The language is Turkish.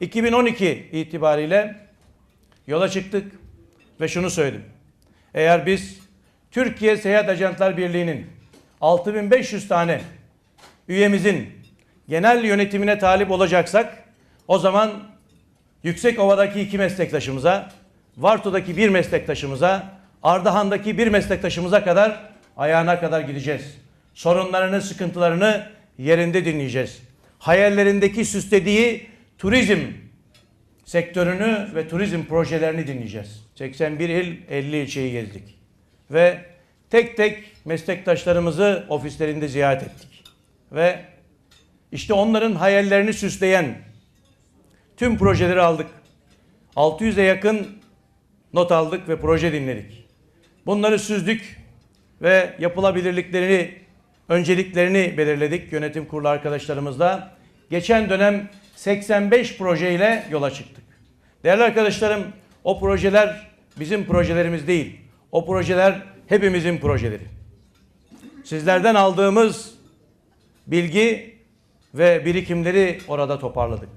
2012 itibariyle yola çıktık ve şunu söyledim. Eğer biz Türkiye Seyahat Ajantlar Birliği'nin 6500 tane üyemizin genel yönetimine talip olacaksak o zaman Yüksekova'daki iki meslektaşımıza, Varto'daki bir meslektaşımıza, Ardahan'daki bir meslektaşımıza kadar ayağına kadar gideceğiz. Sorunlarını, sıkıntılarını yerinde dinleyeceğiz. Hayallerindeki süslediği turizm sektörünü ve turizm projelerini dinleyeceğiz. 81 il, 50 ilçeyi gezdik. Ve tek tek meslektaşlarımızı ofislerinde ziyaret ettik. Ve işte onların hayallerini süsleyen tüm projeleri aldık. 600'e yakın not aldık ve proje dinledik. Bunları süzdük ve yapılabilirliklerini, önceliklerini belirledik yönetim kurulu arkadaşlarımızla. Geçen dönem 85 projeyle yola çıktık. Değerli arkadaşlarım, o projeler bizim projelerimiz değil. O projeler hepimizin projeleri. Sizlerden aldığımız bilgi ve birikimleri orada toparladık.